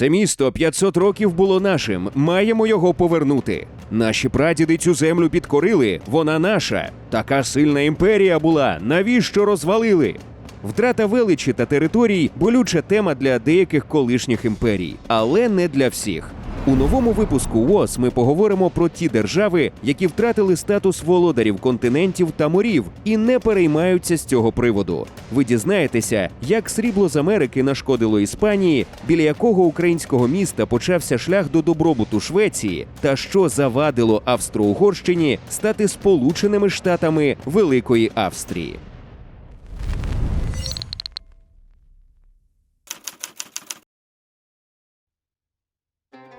Це місто 500 років було нашим. Маємо його повернути. Наші прадіди цю землю підкорили. Вона наша. Така сильна імперія була. Навіщо розвалили? Втрата величі та територій болюча тема для деяких колишніх імперій, але не для всіх. У новому випуску ВОЗ ми поговоримо про ті держави, які втратили статус володарів континентів та морів і не переймаються з цього приводу. Ви дізнаєтеся, як срібло з Америки нашкодило Іспанії, біля якого українського міста почався шлях до добробуту Швеції, та що завадило Австро-Угорщині стати Сполученими Штатами Великої Австрії.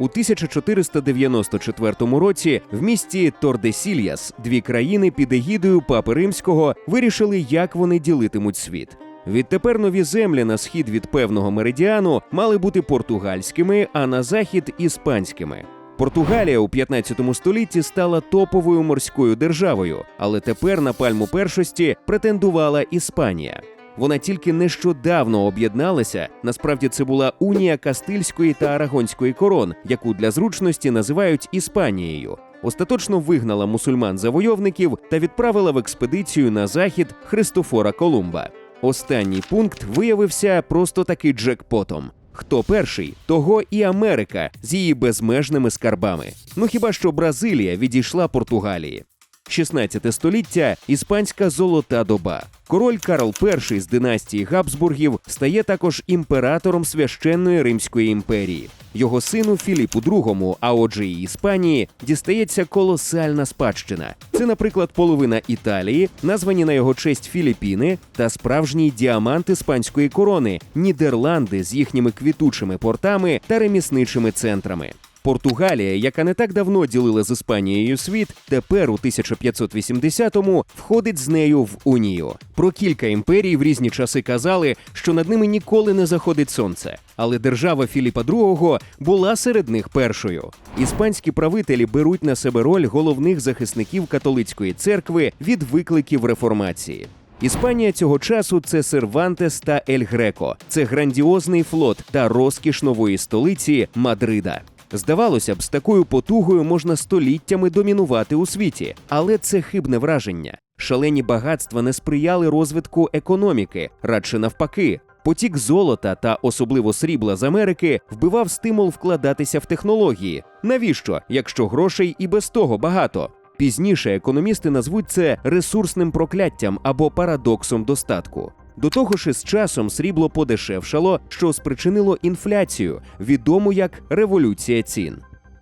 У 1494 році в місті Тордесільяс дві країни під егідою Папи Римського вирішили, як вони ділитимуть світ. Відтепер нові землі на схід від певного меридіану мали бути португальськими, а на захід іспанськими. Португалія у 15 столітті стала топовою морською державою, але тепер на пальму першості претендувала Іспанія. Вона тільки нещодавно об'єдналася. Насправді це була унія Кастильської та Арагонської корон, яку для зручності називають Іспанією. Остаточно вигнала мусульман-завойовників та відправила в експедицію на захід Христофора Колумба. Останній пункт виявився просто таки джекпотом. Хто перший, того і Америка з її безмежними скарбами. Ну хіба що Бразилія відійшла Португалії. 16 століття іспанська золота доба. Король Карл І з династії Габсбургів стає також імператором священної Римської імперії. Його сину Філіпу II, а отже і Іспанії, дістається колосальна спадщина. Це, наприклад, половина Італії, названі на його честь Філіппіни, та справжній діамант іспанської корони Нідерланди з їхніми квітучими портами та ремісничими центрами. Португалія, яка не так давно ділила з Іспанією світ, тепер у 1580-му входить з нею в унію. Про кілька імперій в різні часи казали, що над ними ніколи не заходить сонце. Але держава Філіпа II була серед них першою. Іспанські правителі беруть на себе роль головних захисників католицької церкви від викликів реформації. Іспанія цього часу це Сервантес та Ель Греко. Це грандіозний флот та розкіш нової столиці Мадрида. Здавалося б, з такою потугою можна століттями домінувати у світі, але це хибне враження. Шалені багатства не сприяли розвитку економіки, радше навпаки. Потік золота та особливо срібла з Америки вбивав стимул вкладатися в технології. Навіщо, якщо грошей і без того багато? Пізніше економісти назвуть це ресурсним прокляттям або парадоксом достатку. До того ж, із часом срібло подешевшало, що спричинило інфляцію, відому як революція цін.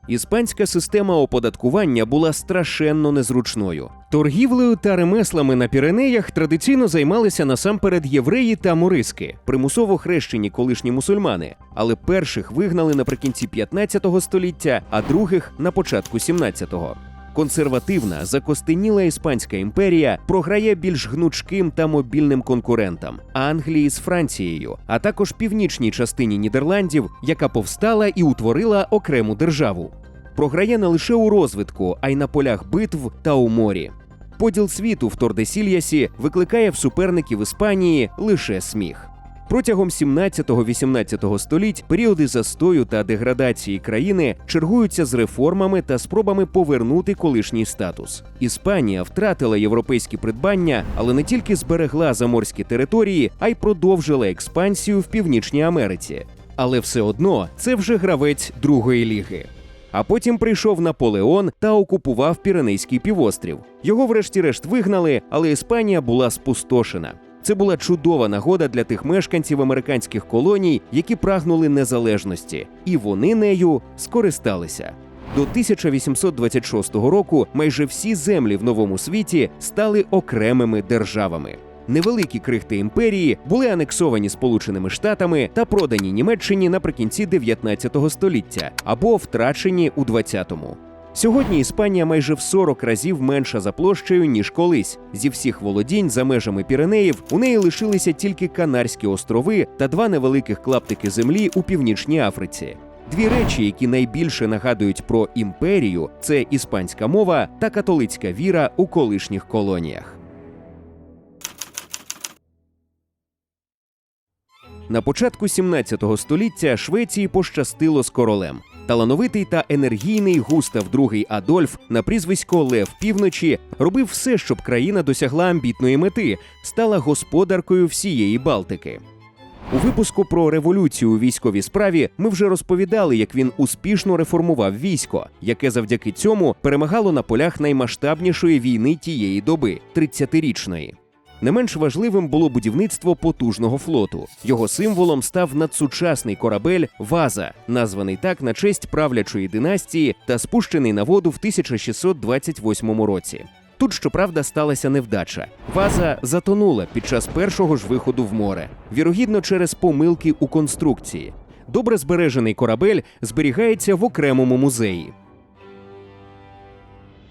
Іспанська система оподаткування була страшенно незручною. Торгівлею та ремеслами на Піренеях традиційно займалися насамперед євреї та мориски, примусово хрещені колишні мусульмани, але перших вигнали наприкінці 15 століття, а других на початку 17-го. Консервативна, закостеніла іспанська імперія програє більш гнучким та мобільним конкурентам Англії з Францією, а також північній частині Нідерландів, яка повстала і утворила окрему державу. Програє не лише у розвитку, а й на полях битв та у морі. Поділ світу в Тордесільясі викликає в суперників Іспанії лише сміх. Протягом 17-18 століть періоди застою та деградації країни чергуються з реформами та спробами повернути колишній статус. Іспанія втратила європейські придбання, але не тільки зберегла заморські території, а й продовжила експансію в Північній Америці. Але все одно це вже гравець другої ліги. А потім прийшов Наполеон та окупував Піренейський півострів. Його, врешті-решт, вигнали, але Іспанія була спустошена. Це була чудова нагода для тих мешканців американських колоній, які прагнули незалежності, і вони нею скористалися. До 1826 року майже всі землі в новому світі стали окремими державами. Невеликі крихти імперії були анексовані Сполученими Штатами та продані Німеччині наприкінці 19 століття або втрачені у 20-му. Сьогодні Іспанія майже в 40 разів менша за площею ніж колись. Зі всіх володінь за межами Піренеїв у неї лишилися тільки Канарські острови та два невеликих клаптики землі у північній Африці. Дві речі, які найбільше нагадують про імперію, це іспанська мова та католицька віра у колишніх колоніях. На початку 17 століття Швеції пощастило з королем. Талановитий та енергійний Густав II Адольф на прізвисько Лев Півночі робив все, щоб країна досягла амбітної мети, стала господаркою всієї Балтики. У випуску про революцію у військовій справі ми вже розповідали, як він успішно реформував військо, яке завдяки цьому перемагало на полях наймасштабнішої війни тієї доби 30-річної. Не менш важливим було будівництво потужного флоту. Його символом став надсучасний корабель Ваза, названий так на честь правлячої династії та спущений на воду в 1628 році. Тут, щоправда, сталася невдача. Ваза затонула під час першого ж виходу в море, вірогідно через помилки у конструкції. Добре збережений корабель зберігається в окремому музеї.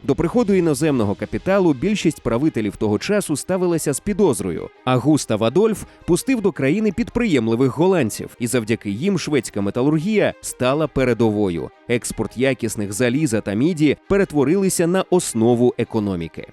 До приходу іноземного капіталу більшість правителів того часу ставилася з підозрою, а Густав Адольф пустив до країни підприємливих голландців, і завдяки їм шведська металургія стала передовою. Експорт якісних заліза та міді перетворилися на основу економіки.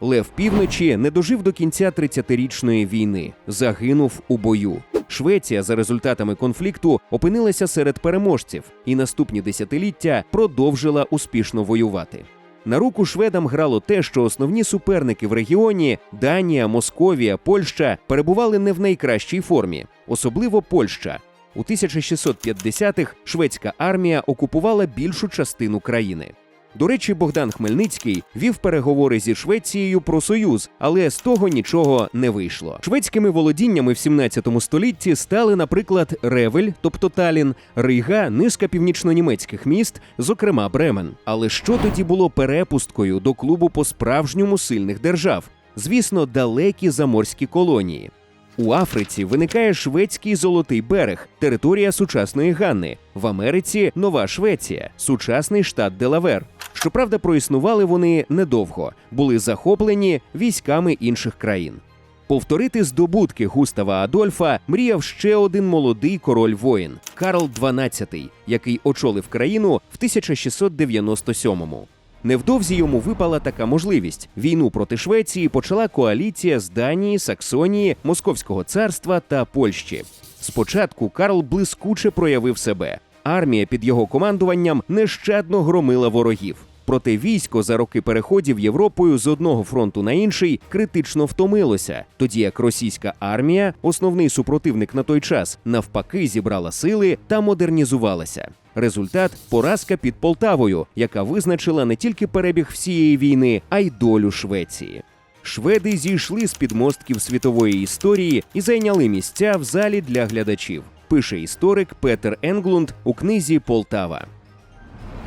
Лев Півночі не дожив до кінця 30-річної війни, загинув у бою. Швеція за результатами конфлікту опинилася серед переможців і наступні десятиліття продовжила успішно воювати. На руку шведам грало те, що основні суперники в регіоні Данія, Московія, Польща перебували не в найкращій формі, особливо Польща. У 1650-х шведська армія окупувала більшу частину країни. До речі, Богдан Хмельницький вів переговори зі Швецією про союз, але з того нічого не вийшло. Шведськими володіннями в 17 столітті стали, наприклад, Ревель, тобто Талін, Рига, низка північно-німецьких міст, зокрема Бремен. Але що тоді було перепусткою до клубу по справжньому сильних держав? Звісно, далекі заморські колонії. У Африці виникає шведський золотий берег, територія сучасної Ганни. В Америці Нова Швеція, сучасний штат Делавер. Щоправда, проіснували вони недовго, були захоплені військами інших країн. Повторити здобутки Густава Адольфа мріяв ще один молодий король воїн Карл XII, який очолив країну в 1697-му. Невдовзі йому випала така можливість. Війну проти Швеції почала коаліція з Данії, Саксонії, Московського царства та Польщі. Спочатку Карл блискуче проявив себе. Армія під його командуванням нещадно громила ворогів. Проте військо за роки переходів Європою з одного фронту на інший критично втомилося, тоді як російська армія, основний супротивник на той час, навпаки зібрала сили та модернізувалася. Результат поразка під Полтавою, яка визначила не тільки перебіг всієї війни, а й долю Швеції. Шведи зійшли з підмостків світової історії і зайняли місця в залі для глядачів. Пише історик Петер Енглунд у книзі Полтава.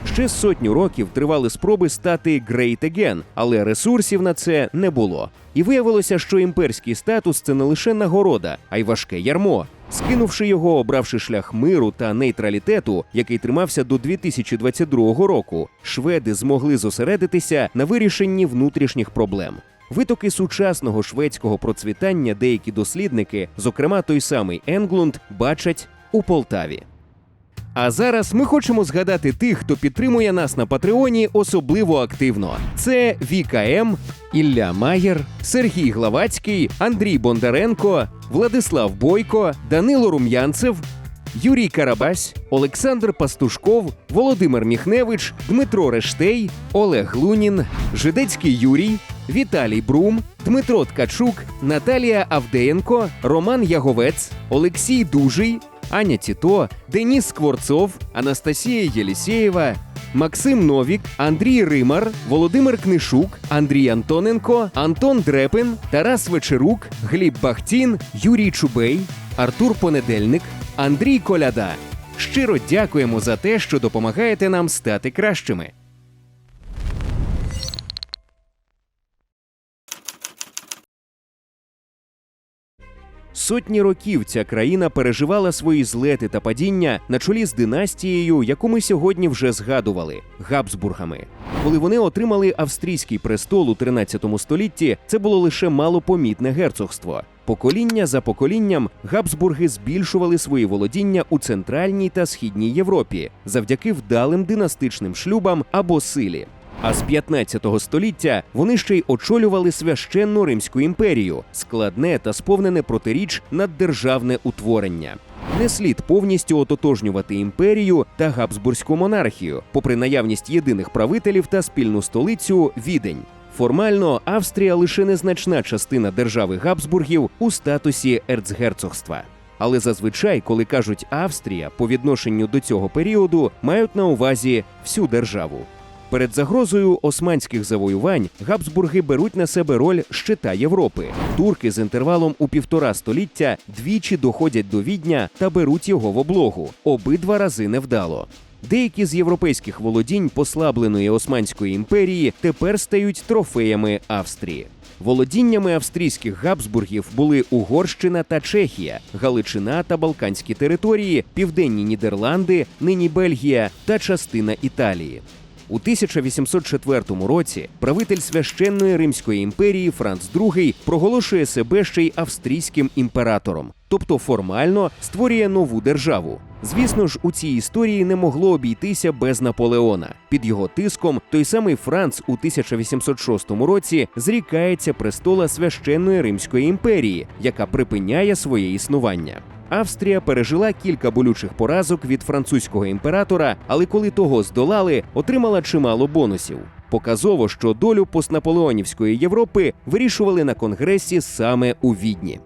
Ще сотню років тривали спроби стати Great Again, але ресурсів на це не було. І виявилося, що імперський статус це не лише нагорода, а й важке ярмо. Скинувши його, обравши шлях миру та нейтралітету, який тримався до 2022 року, шведи змогли зосередитися на вирішенні внутрішніх проблем. Витоки сучасного шведського процвітання деякі дослідники, зокрема той самий Енглунд, бачать у Полтаві. А зараз ми хочемо згадати тих, хто підтримує нас на Патреоні особливо активно. Це Віка М, Ілля Маєр, Сергій Главацький, Андрій Бондаренко, Владислав Бойко, Данило Рум'янцев, Юрій Карабась, Олександр Пастушков, Володимир Міхневич, Дмитро Рештей, Олег Лунін, Жидецький Юрій, Віталій Брум, Дмитро Ткачук, Наталія Авдеєнко, Роман Яговець, Олексій Дужий, Аня Тіто, Деніс Скворцов, Анастасія Єлісєєва, Максим Новік, Андрій Римар, Володимир Книшук, Андрій Антоненко, Антон Дрепин, Тарас Вечерук, Гліб Бахтін, Юрій Чубей, Артур Понедельник, Андрій Коляда. Щиро дякуємо за те, що допомагаєте нам стати кращими. Сотні років ця країна переживала свої злети та падіння на чолі з династією, яку ми сьогодні вже згадували Габсбургами. Коли вони отримали австрійський престол у 13 столітті, це було лише малопомітне герцогство. Покоління за поколінням Габсбурги збільшували свої володіння у центральній та східній Європі завдяки вдалим династичним шлюбам або силі. А з 15 століття вони ще й очолювали священну Римську імперію, складне та сповнене протиріч наддержавне утворення. Не слід повністю ототожнювати імперію та габсбурзьку монархію, попри наявність єдиних правителів та спільну столицю Відень. Формально Австрія лише незначна частина держави Габсбургів у статусі ерцгерцогства. Але зазвичай, коли кажуть Австрія, по відношенню до цього періоду мають на увазі всю державу. Перед загрозою османських завоювань Габсбурги беруть на себе роль щита Європи. Турки з інтервалом у півтора століття двічі доходять до Відня та беруть його в облогу. Обидва рази невдало. Деякі з європейських володінь послабленої Османської імперії тепер стають трофеями Австрії. Володіннями австрійських Габсбургів були Угорщина та Чехія, Галичина та Балканські території, Південні Нідерланди, нині Бельгія та частина Італії. У 1804 році правитель священної Римської імперії Франц II проголошує себе ще й австрійським імператором, тобто формально створює нову державу. Звісно ж, у цій історії не могло обійтися без Наполеона. Під його тиском той самий Франц у 1806 році зрікається престола священної Римської імперії, яка припиняє своє існування. Австрія пережила кілька болючих поразок від французького імператора, але коли того здолали, отримала чимало бонусів. Показово, що долю постнаполеонівської Європи вирішували на конгресі саме у Відні.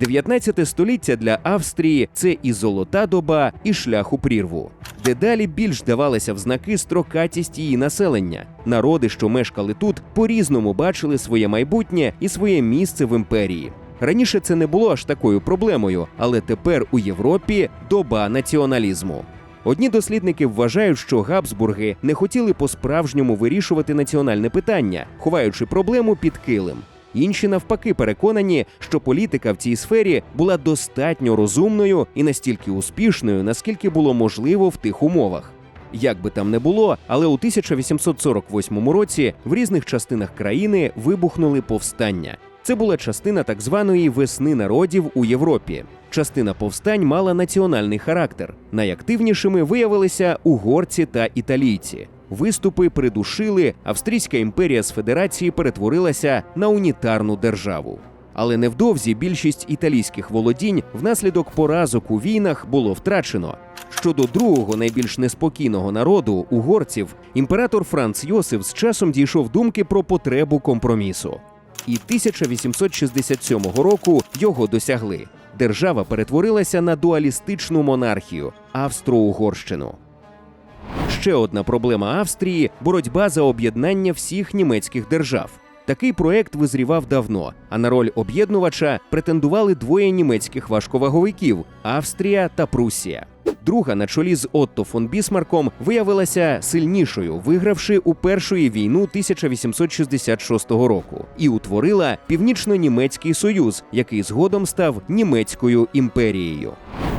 19 століття для Австрії це і золота доба, і шлях у прірву. Дедалі більш давалася в знаки строкатість її населення. Народи, що мешкали тут, по-різному бачили своє майбутнє і своє місце в імперії. Раніше це не було аж такою проблемою, але тепер у Європі доба націоналізму. Одні дослідники вважають, що Габсбурги не хотіли по-справжньому вирішувати національне питання, ховаючи проблему під килим. Інші навпаки переконані, що політика в цій сфері була достатньо розумною і настільки успішною, наскільки було можливо в тих умовах. Як би там не було, але у 1848 році в різних частинах країни вибухнули повстання. Це була частина так званої весни народів у Європі. Частина повстань мала національний характер. Найактивнішими виявилися угорці та італійці. Виступи придушили, Австрійська імперія з федерації перетворилася на унітарну державу. Але невдовзі більшість італійських володінь внаслідок поразок у війнах було втрачено. Щодо другого найбільш неспокійного народу угорців, імператор Франц Йосиф з часом дійшов думки про потребу компромісу. І 1867 року його досягли. Держава перетворилася на дуалістичну монархію Австро-Угорщину. Ще одна проблема Австрії боротьба за об'єднання всіх німецьких держав. Такий проект визрівав давно, а на роль об'єднувача претендували двоє німецьких важковаговиків Австрія та Прусія. Друга на чолі з Отто фон Бісмарком виявилася сильнішою, вигравши у першої війну 1866 року, і утворила Північно-Німецький Союз, який згодом став німецькою імперією.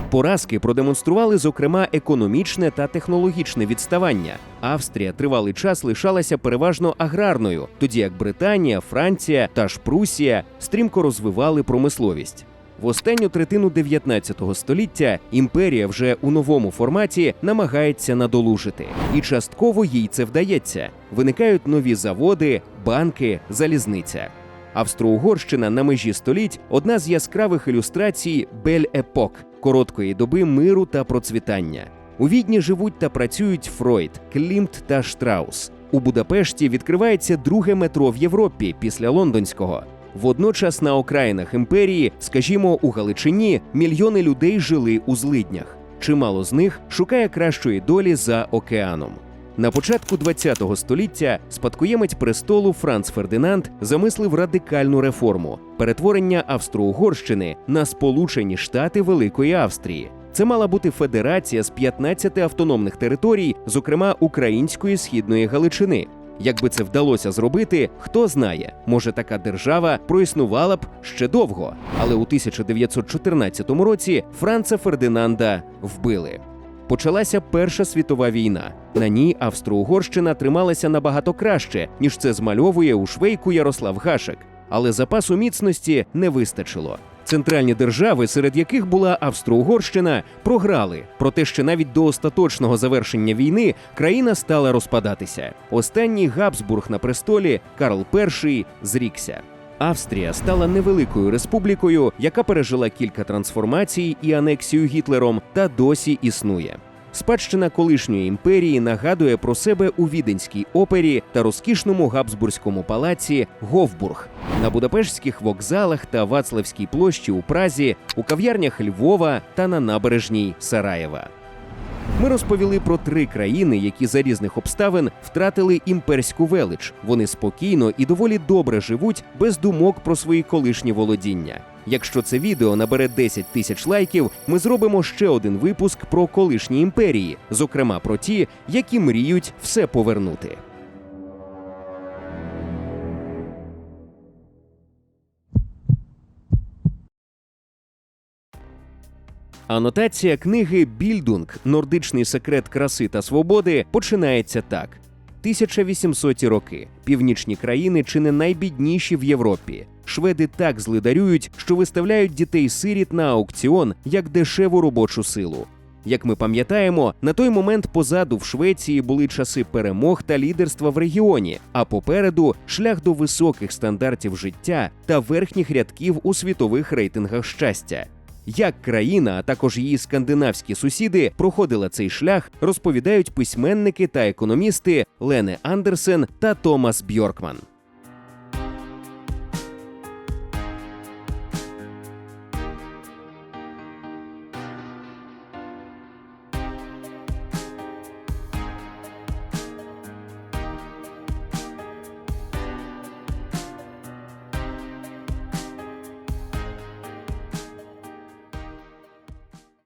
Поразки продемонстрували, зокрема, економічне та технологічне відставання. Австрія тривалий час лишалася переважно аграрною, тоді як Британія, Франція та ж Прусія стрімко розвивали промисловість. В останню третину 19 століття імперія вже у новому форматі намагається надолужити, і частково їй це вдається. Виникають нові заводи, банки, залізниця. Австро-Угорщина на межі століть одна з яскравих ілюстрацій Бель-епок короткої доби миру та процвітання. У відні живуть та працюють Фройд, Клімт та Штраус. У Будапешті відкривається друге метро в Європі після лондонського. Водночас на окраїнах імперії, скажімо, у Галичині, мільйони людей жили у злиднях. Чимало з них шукає кращої долі за океаном. На початку ХХ століття спадкоємець престолу Франц Фердинанд замислив радикальну реформу перетворення Австро-Угорщини на Сполучені Штати Великої Австрії. Це мала бути федерація з 15 автономних територій, зокрема української східної Галичини. Якби це вдалося зробити, хто знає, може така держава проіснувала б ще довго. Але у 1914 році Франца Фердинанда вбили. Почалася Перша світова війна. На ній Австро-Угорщина трималася набагато краще, ніж це змальовує у швейку Ярослав Гашек. Але запасу міцності не вистачило. Центральні держави, серед яких була Австро-Угорщина, програли. Проте ще навіть до остаточного завершення війни країна стала розпадатися. Останній Габсбург на престолі Карл І зрікся. Австрія стала невеликою республікою, яка пережила кілька трансформацій і анексію Гітлером, та досі існує. Спадщина колишньої імперії нагадує про себе у віденській опері та розкішному габсбурзькому палаці Говбург на Будапештських вокзалах та Вацлавській площі у Празі, у кав'ярнях Львова та на набережній Сараєва. Ми розповіли про три країни, які за різних обставин втратили імперську велич. Вони спокійно і доволі добре живуть без думок про свої колишні володіння. Якщо це відео набере 10 тисяч лайків, ми зробимо ще один випуск про колишні імперії, зокрема про ті, які мріють все повернути. Анотація книги Більдунг Нордичний секрет краси та свободи починається так: 1800-ті роки. Північні країни чи не найбідніші в Європі. Шведи так злидарюють, що виставляють дітей-сиріт на аукціон як дешеву робочу силу. Як ми пам'ятаємо, на той момент позаду в Швеції були часи перемог та лідерства в регіоні, а попереду шлях до високих стандартів життя та верхніх рядків у світових рейтингах щастя. Як країна, а також її скандинавські сусіди проходила цей шлях, розповідають письменники та економісти Лене Андерсен та Томас Бьоркман.